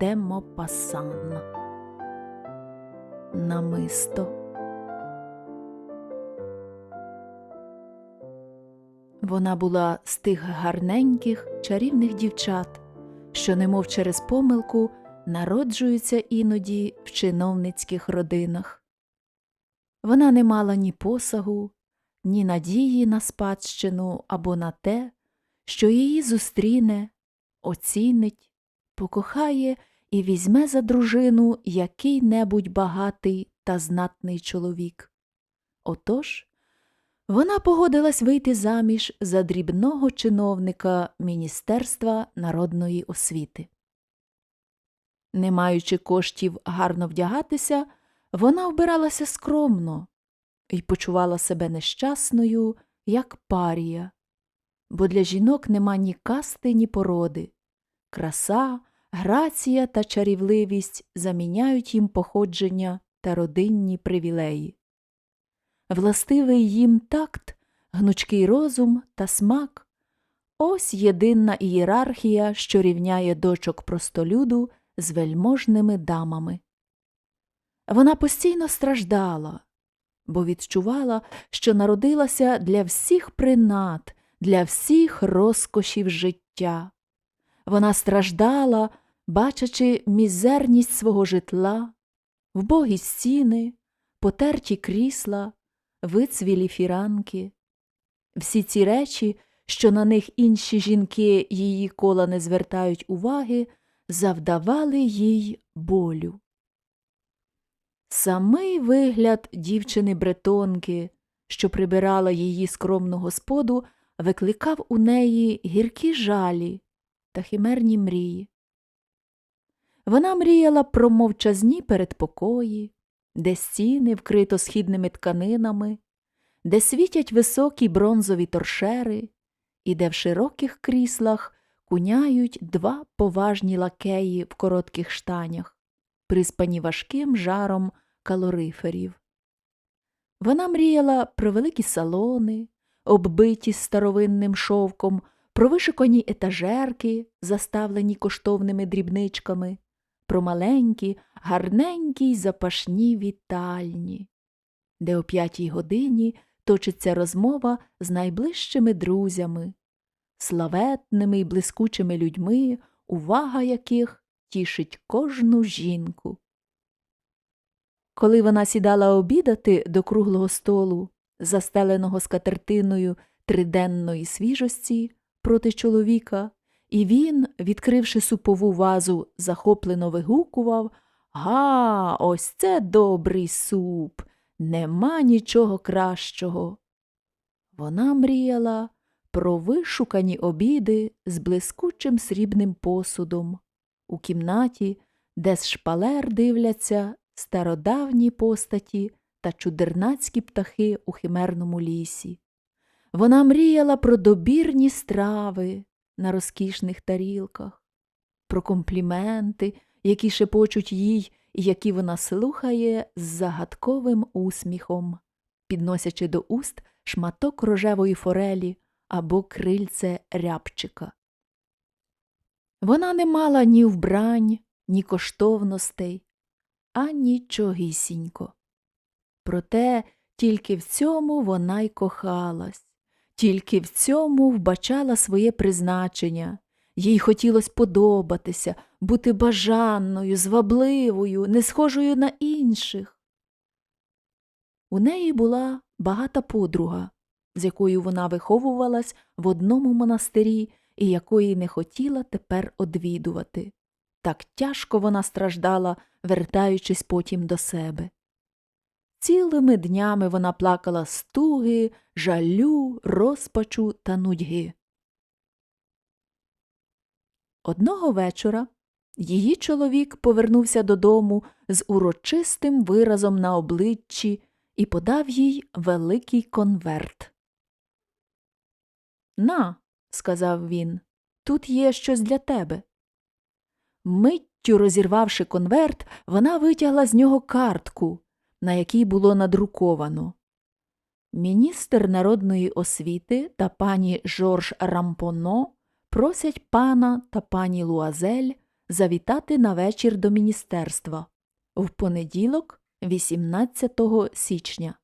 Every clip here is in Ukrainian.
Де Мопасан. Намисто. Вона була з тих гарненьких, чарівних дівчат, що, немов через помилку, народжуються іноді в чиновницьких родинах. Вона не мала ні посагу, ні надії на спадщину або на те, що її зустріне, оцінить, покохає і візьме за дружину який-небудь багатий та знатний чоловік. Отож, вона погодилась вийти заміж за дрібного чиновника Міністерства народної освіти. Не маючи коштів гарно вдягатися, вона вбиралася скромно і почувала себе нещасною, як парія, бо для жінок нема ні касти, ні породи. Краса, грація та чарівливість заміняють їм походження та родинні привілеї. Властивий їм такт, гнучкий розум та смак ось єдина ієрархія, що рівняє дочок простолюду з вельможними дамами. Вона постійно страждала, бо відчувала, що народилася для всіх принад, для всіх розкошів життя. Вона страждала, бачачи мізерність свого житла, вбогі стіни, потерті крісла, вицвілі фіранки. Всі ці речі, що на них інші жінки її кола не звертають уваги, завдавали їй болю. Самий вигляд дівчини бретонки, що прибирала її скромну господу, викликав у неї гіркі жалі та химерні мрії. Вона мріяла про мовчазні передпокої, де стіни вкрито східними тканинами, де світять високі бронзові торшери, і де в широких кріслах куняють два поважні лакеї в коротких штанях, приспані важким жаром калориферів. Вона мріяла про великі салони, оббиті старовинним шовком, про вишикані етажерки, заставлені коштовними дрібничками, про маленькі, гарненькі й запашні вітальні, де о п'ятій годині точиться розмова з найближчими друзями, славетними й блискучими людьми, увага яких тішить кожну жінку. Коли вона сідала обідати до круглого столу, застеленого скатертиною триденної свіжості проти чоловіка, і він, відкривши супову вазу, захоплено вигукував Га, ось це добрий суп, нема нічого кращого. Вона мріяла про вишукані обіди з блискучим срібним посудом у кімнаті, де з шпалер дивляться стародавні постаті та чудернацькі птахи у химерному лісі. Вона мріяла про добірні страви на розкішних тарілках, про компліменти, які шепочуть їй і які вона слухає з загадковим усміхом, підносячи до уст шматок рожевої форелі або крильце рябчика. Вона не мала ні вбрань, ні коштовностей, а нічогісінько. Проте тільки в цьому вона й кохалась, тільки в цьому вбачала своє призначення. Їй хотілося подобатися, бути бажанною, звабливою, не схожою на інших. У неї була багата подруга, з якою вона виховувалась в одному монастирі і якої не хотіла тепер одвідувати. Так тяжко вона страждала, вертаючись потім до себе. Цілими днями вона плакала стуги, жалю, розпачу та нудьги. Одного вечора її чоловік повернувся додому з урочистим виразом на обличчі і подав їй великий конверт. На, сказав він, тут є щось для тебе. Миттю розірвавши конверт, вона витягла з нього картку, на якій було надруковано. Міністр народної освіти та пані Жорж Рампоно просять пана та пані Луазель завітати на вечір до міністерства в понеділок, 18 січня.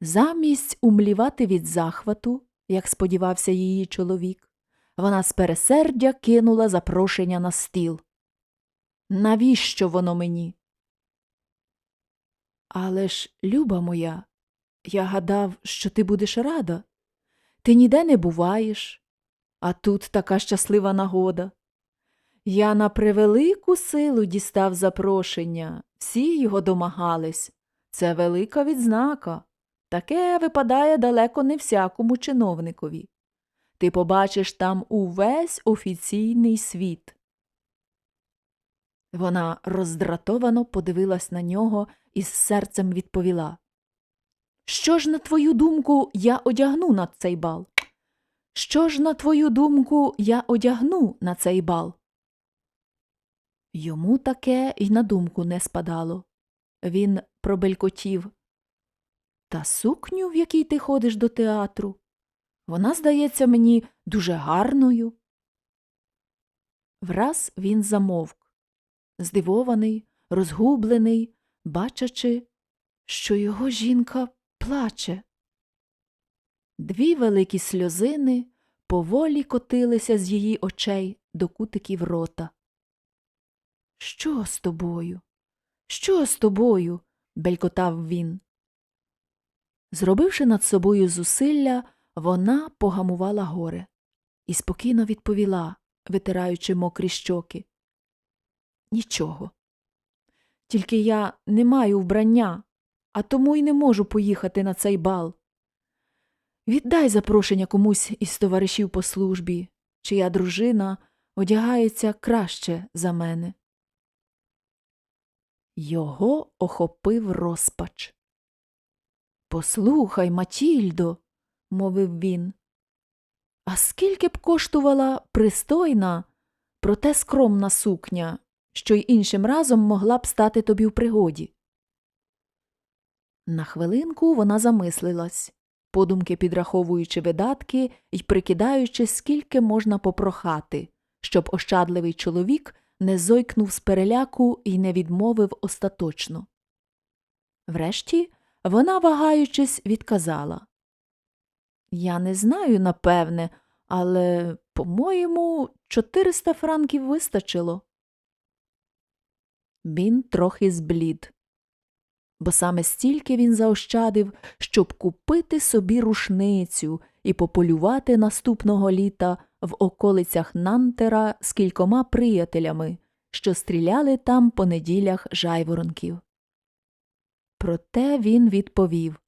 Замість умлівати від захвату, як сподівався її чоловік, вона з пересердя кинула запрошення на стіл. Навіщо воно мені? Але ж, люба моя, я гадав, що ти будеш рада. Ти ніде не буваєш, а тут така щаслива нагода. Я на превелику силу дістав запрошення, всі його домагались. Це велика відзнака. Таке випадає далеко не всякому чиновникові. Ти побачиш там увесь офіційний світ. Вона роздратовано подивилась на нього і з серцем відповіла. Що ж, на твою думку, я одягну на цей бал? Що ж, на твою думку, я одягну на цей бал? Йому таке й на думку не спадало. Він пробелькотів. Та сукню, в якій ти ходиш до театру, вона здається мені дуже гарною. Враз він замовк, здивований, розгублений, бачачи, що його жінка плаче. Дві великі сльозини поволі котилися з її очей до кутиків рота. Що з тобою? Що з тобою? белькотав він. Зробивши над собою зусилля, вона погамувала горе і спокійно відповіла, витираючи мокрі щоки. Нічого. Тільки я не маю вбрання, а тому й не можу поїхати на цей бал. Віддай запрошення комусь із товаришів по службі, чия дружина одягається краще за мене. Його охопив розпач. Послухай, Матільдо, мовив він. А скільки б коштувала пристойна, проте скромна сукня, що й іншим разом могла б стати тобі в пригоді? На хвилинку вона замислилась, подумки підраховуючи видатки і прикидаючи, скільки можна попрохати, щоб ощадливий чоловік не зойкнув з переляку і не відмовив остаточно. Врешті вона, вагаючись, відказала Я не знаю, напевне, але, по-моєму, 400 франків вистачило. Він трохи зблід, бо саме стільки він заощадив, щоб купити собі рушницю і пополювати наступного літа в околицях Нантера з кількома приятелями, що стріляли там по неділях жайворонків. Проте він відповів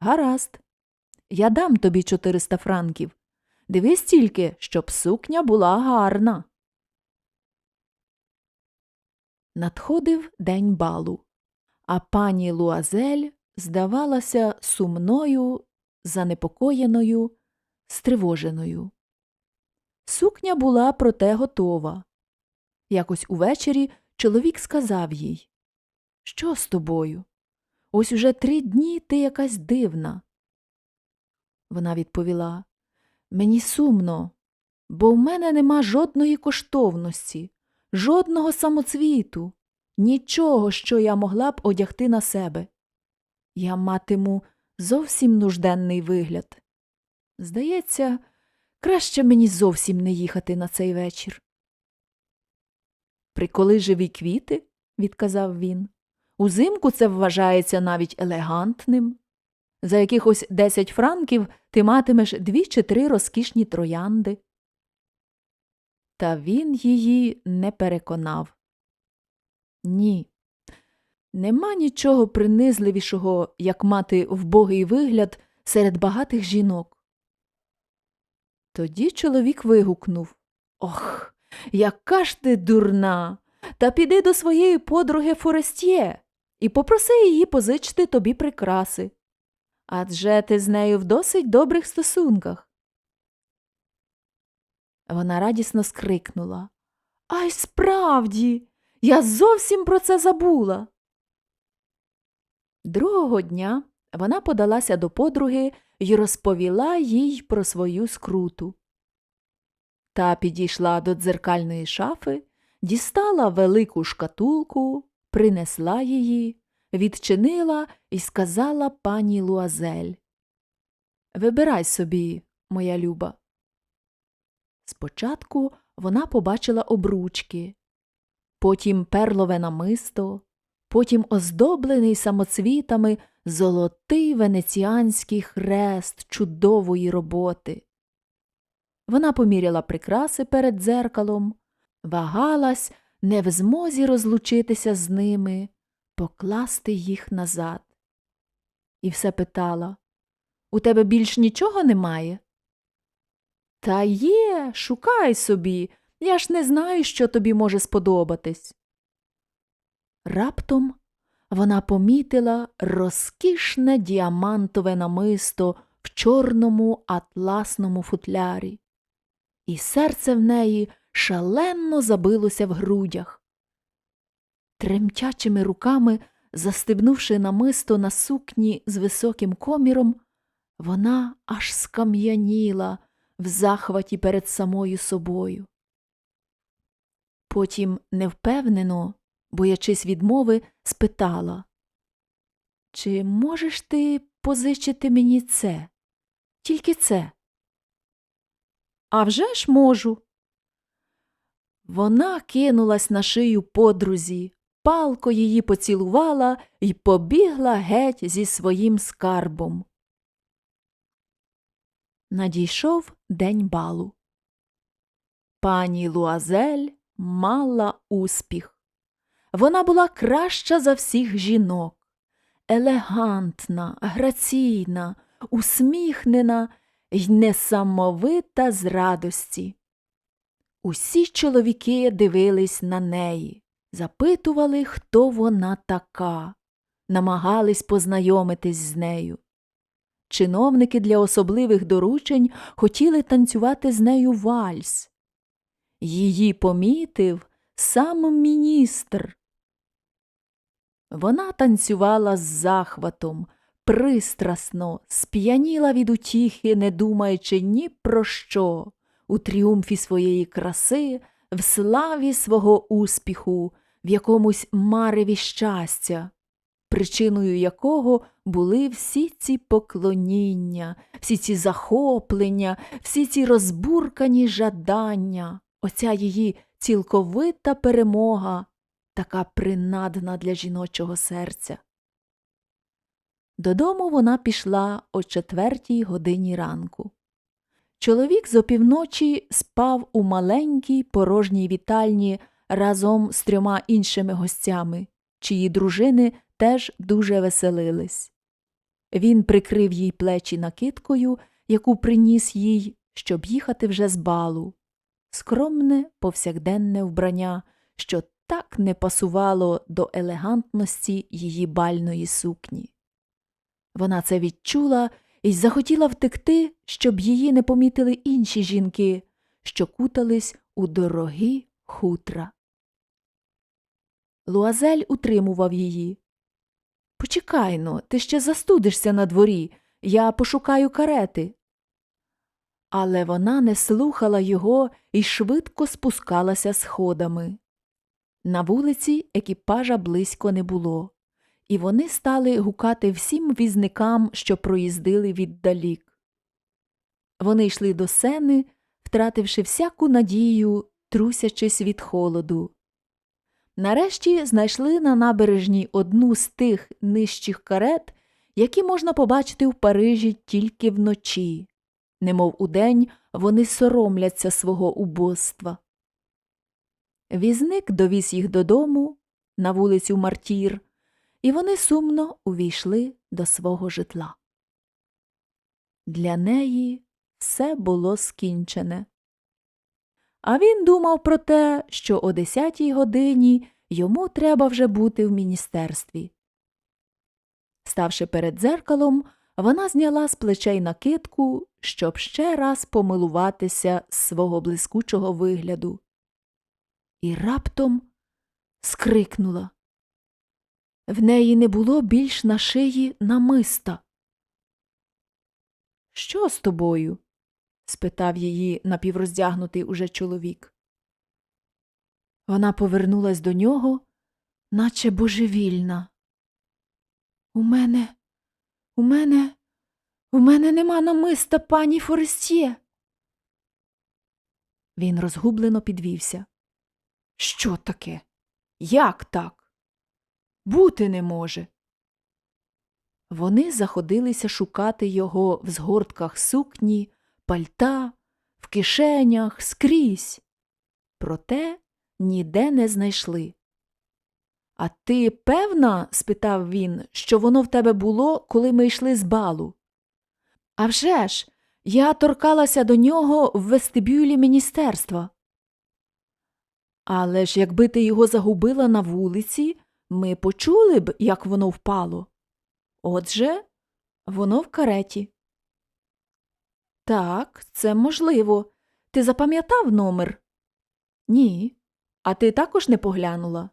Гаразд, я дам тобі 400 франків. Дивись тільки, щоб сукня була гарна. Надходив день балу, а пані Луазель здавалася сумною, занепокоєною, стривоженою. Сукня була проте готова. Якось увечері чоловік сказав їй Що з тобою? Ось уже три дні ти якась дивна. Вона відповіла Мені сумно, бо в мене нема жодної коштовності, жодного самоцвіту, нічого, що я могла б одягти на себе. Я матиму зовсім нужденний вигляд. Здається, краще мені зовсім не їхати на цей вечір. Приколи живі квіти, відказав він. Узимку це вважається навіть елегантним. За якихось десять франків ти матимеш дві чи три розкішні троянди. Та він її не переконав. Ні. Нема нічого принизливішого, як мати вбогий вигляд серед багатих жінок. Тоді чоловік вигукнув Ох, яка ж ти дурна! Та піди до своєї подруги Форестє і попроси її позичити тобі прикраси. Адже ти з нею в досить добрих стосунках. Вона радісно скрикнула. Ай, справді, я зовсім про це забула. Другого дня вона подалася до подруги і розповіла їй про свою скруту. Та підійшла до дзеркальної шафи, дістала велику шкатулку, принесла її, відчинила і сказала пані Луазель. Вибирай собі, моя люба. Спочатку вона побачила обручки, потім перлове намисто, потім оздоблений самоцвітами золотий венеціанський хрест чудової роботи. Вона поміряла прикраси перед дзеркалом, вагалась, не в змозі розлучитися з ними, покласти їх назад. І все питала У тебе більш нічого немає? Та є, шукай собі, я ж не знаю, що тобі може сподобатись. Раптом вона помітила розкішне діамантове намисто в чорному атласному футлярі, і серце в неї шалено забилося в грудях. Тремтячими руками, застебнувши намисто на сукні з високим коміром, вона аж скам'яніла в захваті перед самою собою. Потім невпевнено, боячись відмови, спитала Чи можеш ти позичити мені це? Тільки це? «А вже ж можу. Вона кинулась на шию подрузі, палко її поцілувала і побігла геть зі своїм скарбом. Надійшов день балу. Пані Луазель мала успіх. Вона була краща за всіх жінок, елегантна, граційна, усміхнена й несамовита з радості. Усі чоловіки дивились на неї, запитували, хто вона така, намагались познайомитись з нею. Чиновники для особливих доручень хотіли танцювати з нею вальс. Її помітив сам міністр. Вона танцювала з захватом, пристрасно, сп'яніла від утіхи, не думаючи ні про що, у тріумфі своєї краси, в славі свого успіху, в якомусь мареві щастя, причиною якого були всі ці поклоніння, всі ці захоплення, всі ці розбуркані жадання, оця її цілковита перемога, така принадна для жіночого серця. Додому вона пішла о четвертій годині ранку. Чоловік з опівночі спав у маленькій порожній вітальні разом з трьома іншими гостями, чиї дружини теж дуже веселились. Він прикрив їй плечі накидкою, яку приніс їй, щоб їхати вже з балу. Скромне повсякденне вбрання, що так не пасувало до елегантності її бальної сукні. Вона це відчула і захотіла втекти, щоб її не помітили інші жінки, що кутались у дорогі хутра. Луазель утримував її. Почекайно, ти ще застудишся на дворі, я пошукаю карети. Але вона не слухала його і швидко спускалася сходами. На вулиці екіпажа близько не було, і вони стали гукати всім візникам, що проїздили віддалік. Вони йшли до сени, втративши всяку надію, трусячись від холоду. Нарешті знайшли на набережній одну з тих нижчих карет, які можна побачити в Парижі тільки вночі, немов удень вони соромляться свого убоства. Візник довіз їх додому на вулицю Мартір, і вони сумно увійшли до свого житла. Для неї все було скінчене. А він думав про те, що о десятій годині йому треба вже бути в міністерстві. Ставши перед дзеркалом, вона зняла з плечей накидку, щоб ще раз помилуватися з свого блискучого вигляду. І раптом скрикнула. В неї не було більш на шиї намиста. Що з тобою? Спитав її напівроздягнутий уже чоловік. Вона повернулась до нього, наче божевільна. У мене, у мене, у мене нема намиста пані Форестє. Він розгублено підвівся. Що таке? Як так? Бути не може. Вони заходилися шукати його в згортках сукні, пальта, в кишенях, скрізь. Проте ніде не знайшли. А ти певна, спитав він, що воно в тебе було, коли ми йшли з балу? «А вже ж, я торкалася до нього в вестибюлі міністерства. Але ж якби ти його загубила на вулиці, ми почули б, як воно впало. Отже, воно в кареті. Так, це можливо. Ти запам'ятав номер? Ні. А ти також не поглянула?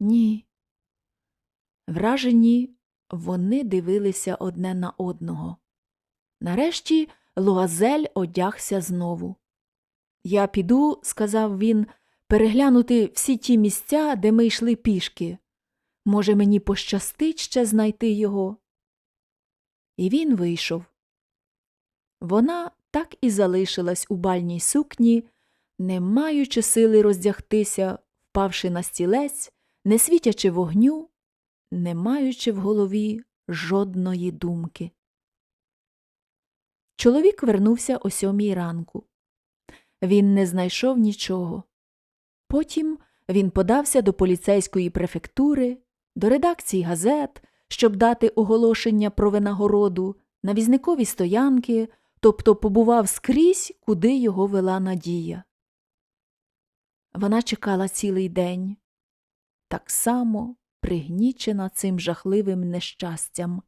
Ні. Вражені, вони дивилися одне на одного. Нарешті Луазель одягся знову. Я піду, сказав він, переглянути всі ті місця, де ми йшли пішки. Може, мені пощастить ще знайти його. І він вийшов. Вона так і залишилась у бальній сукні, не маючи сили роздягтися, впавши на стілець, не світячи вогню, не маючи в голові жодної думки. Чоловік вернувся о сьомій ранку. Він не знайшов нічого. Потім він подався до поліцейської префектури, до редакції газет, щоб дати оголошення про винагороду, на візникові стоянки, тобто побував скрізь, куди його вела надія. Вона чекала цілий день, так само пригнічена цим жахливим нещастям.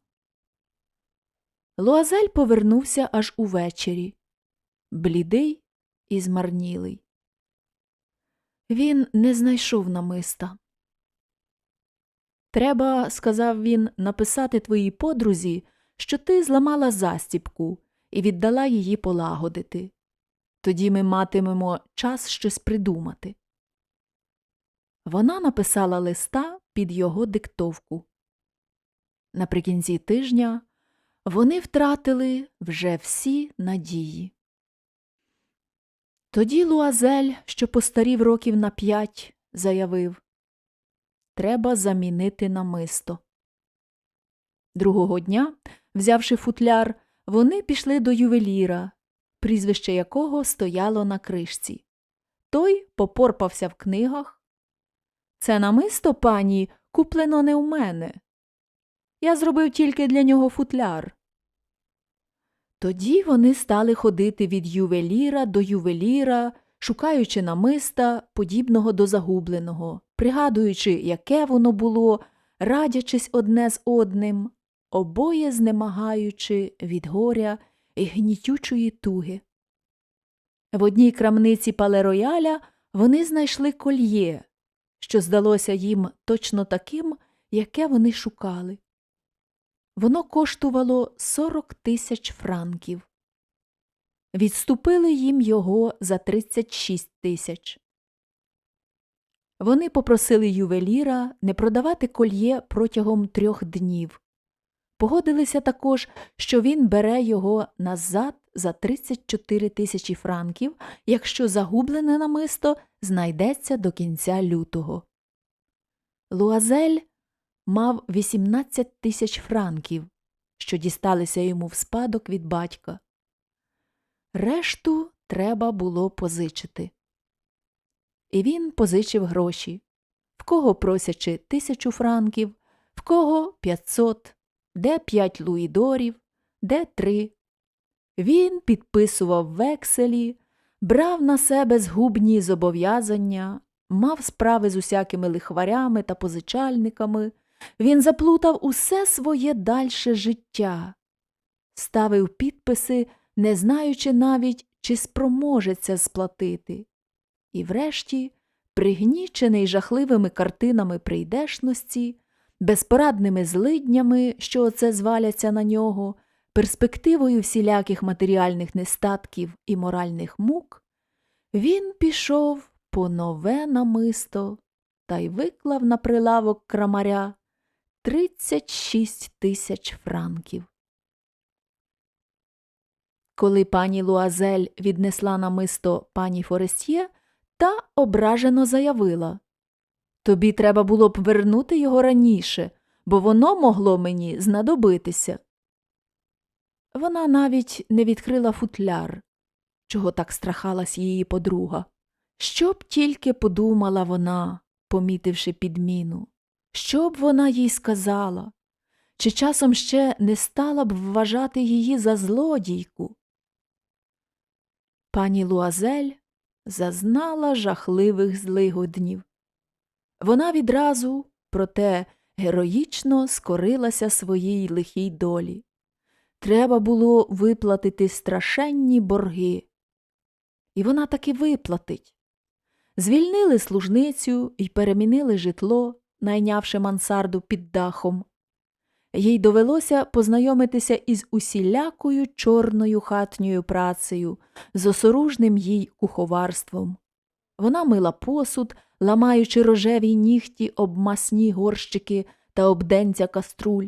Луазель повернувся аж увечері, блідий і змарнілий. Він не знайшов намиста. Треба, сказав він, написати твоїй подрузі, що ти зламала застіпку і віддала її полагодити. Тоді ми матимемо час щось придумати. Вона написала листа під його диктовку. Наприкінці тижня вони втратили вже всі надії. Тоді Луазель, що постарів років на п'ять, заявив Треба замінити намисто. Другого дня, взявши футляр, вони пішли до ювеліра, прізвище якого стояло на кришці. Той попорпався в книгах. Це намисто, пані, куплено не у мене. Я зробив тільки для нього футляр. Тоді вони стали ходити від ювеліра до ювеліра, шукаючи намиста, подібного до загубленого, пригадуючи, яке воно було, радячись одне з одним, обоє знемагаючи від горя і гнітючої туги. В одній крамниці палерояля вони знайшли кольє, що здалося їм точно таким, яке вони шукали. Воно коштувало 40 тисяч франків. Відступили їм його за 36 тисяч. Вони попросили ювеліра не продавати кольє протягом трьох днів. Погодилися також, що він бере його назад за 34 тисячі франків, якщо загублене намисто знайдеться до кінця лютого. Луазель мав 18 тисяч франків, що дісталися йому в спадок від батька. Решту треба було позичити. І він позичив гроші, в кого просячи тисячу франків, в кого п'ятсот, де п'ять луїдорів, де три. Він підписував векселі, брав на себе згубні зобов'язання, мав справи з усякими лихварями та позичальниками. Він заплутав усе своє дальше життя, ставив підписи, не знаючи навіть, чи спроможеться сплатити. І врешті, пригнічений жахливими картинами прийдешності, безпорадними злиднями, що оце зваляться на нього, перспективою всіляких матеріальних нестатків і моральних мук, він пішов по нове намисто та й виклав на прилавок крамаря 36 тисяч франків. Коли пані Луазель віднесла намисто пані Форестє, та ображено заявила Тобі треба було б вернути його раніше, бо воно могло мені знадобитися. Вона навіть не відкрила футляр, чого так страхалась її подруга. Що б тільки подумала вона, помітивши підміну, що б вона їй сказала, чи часом ще не стала б вважати її за злодійку? Пані Луазель зазнала жахливих злигоднів. Вона відразу, проте героїчно скорилася своїй лихій долі. Треба було виплатити страшенні борги. І вона таки виплатить. Звільнили служницю і перемінили житло, найнявши мансарду під дахом. Їй довелося познайомитися із усілякою чорною хатньою працею, з осоружним їй куховарством. Вона мила посуд, ламаючи рожеві нігті об масні горщики та обденця каструль.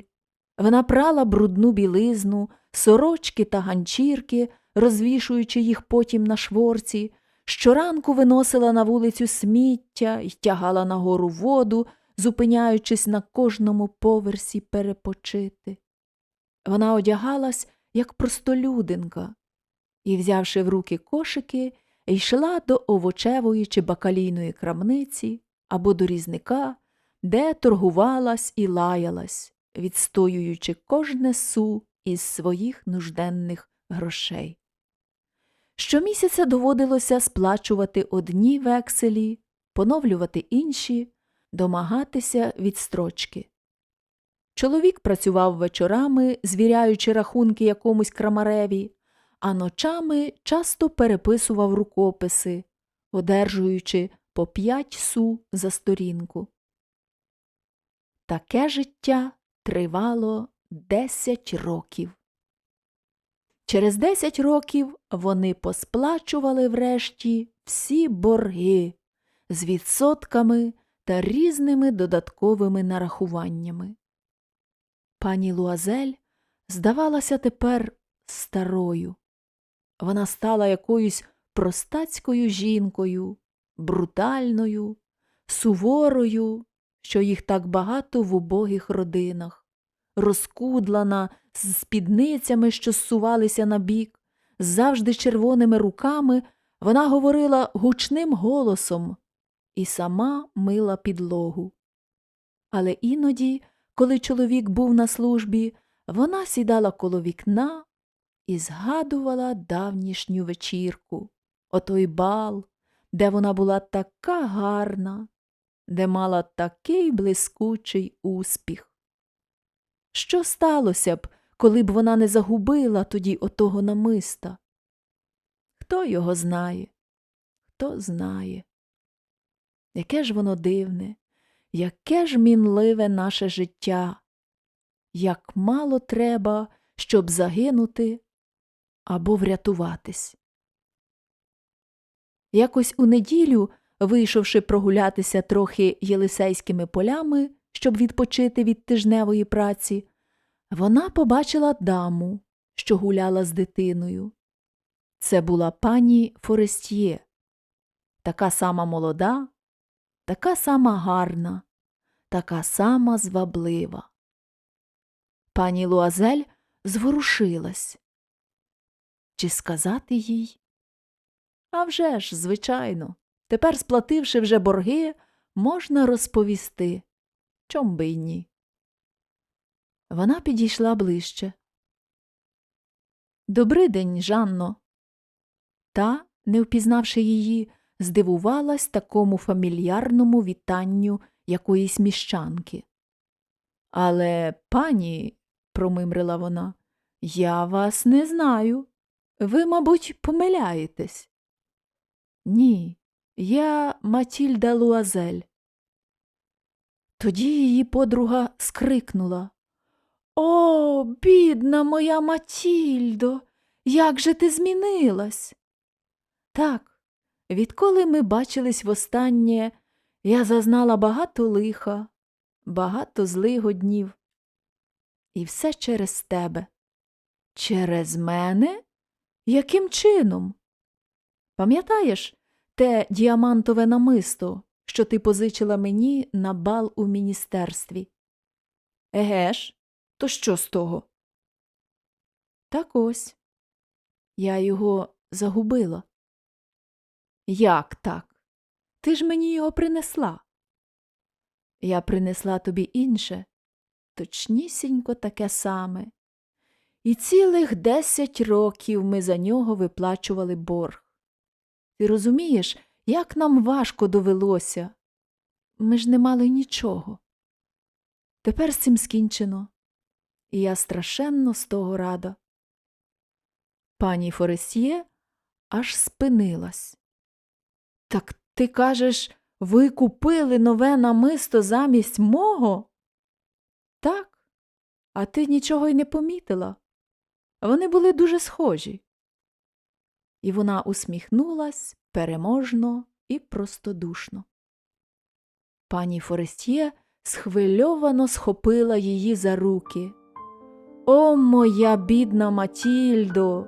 Вона прала брудну білизну, сорочки та ганчірки, розвішуючи їх потім на шворці, щоранку виносила на вулицю сміття і тягала нагору воду, зупиняючись на кожному поверсі перепочити. Вона одягалась, як простолюдинка, і, взявши в руки кошики, йшла до овочевої чи бакалійної крамниці або до різника, де торгувалась і лаялась, відстоюючи кожне су із своїх нужденних грошей. Щомісяця доводилося сплачувати одні векселі, поновлювати інші, домагатися відстрочки. Чоловік працював вечорами, звіряючи рахунки якомусь крамареві, а ночами часто переписував рукописи, одержуючи по п'ять су за сторінку. Таке життя тривало десять років. Через десять років вони посплачували врешті всі борги з відсотками та різними додатковими нарахуваннями. Пані Луазель здавалася тепер старою. Вона стала якоюсь простацькою жінкою, брутальною, суворою, що їх так багато в убогих родинах, розкудлана з спідницями, що зсувалися на бік, завжди червоними руками, вона говорила гучним голосом і сама мила підлогу. Але іноді, коли чоловік був на службі, вона сідала коло вікна і згадувала давнішню вечірку, отой бал, де вона була така гарна, де мала такий блискучий успіх. Що сталося б, коли б вона не загубила тоді отого намиста? Хто його знає? Хто знає? Яке ж воно дивне, яке ж мінливе наше життя, як мало треба, щоб загинути або врятуватись. Якось у неділю, вийшовши прогулятися трохи єлисейськими полями, щоб відпочити від тижневої праці, вона побачила даму, що гуляла з дитиною. Це була пані Форестє, така сама молода, така сама гарна, така сама зваблива. Пані Луазель зворушилась. Чи сказати їй? А вже ж, звичайно, тепер, сплативши вже борги, можна розповісти. Чом би й ні? Вона підійшла ближче. «Добрий день, Жанно. Та, не впізнавши її, здивувалась такому фамільярному вітанню якоїсь міщанки. Але, пані, промимрила вона, я вас не знаю. Ви, мабуть, помиляєтесь. Ні, я Матільда Луазель. Тоді її подруга скрикнула. О, бідна моя Матільдо, як же ти змінилась? Так, відколи ми бачились востаннє, я зазнала багато лиха, багато злих днів. І все через тебе. Через мене? Яким чином? Пам'ятаєш те діамантове намисто, що ти позичила мені на бал у міністерстві? Еге ж, то що з того? Так ось. Я його загубила. Як так? Ти ж мені його принесла. Я принесла тобі інше, точнісінько таке саме. І цілих десять років ми за нього виплачували борг. Ти розумієш, як нам важко довелося? Ми ж не мали нічого. Тепер з цим скінчено, і я страшенно з того рада. Пані Форесьє аж спинилась. Так ти кажеш, ви купили нове намисто замість мого? Так, а ти нічого й не помітила. Вони були дуже схожі. І вона усміхнулась переможно і простодушно. Пані Форестє схвильовано схопила її за руки. О, моя бідна Матільдо!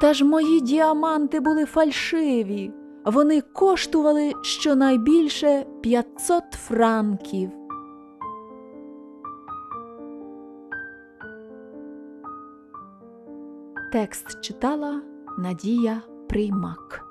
Та ж мої діаманти були фальшиві. Вони коштували щонайбільше 500 франків. Текст читала Надія Приймак.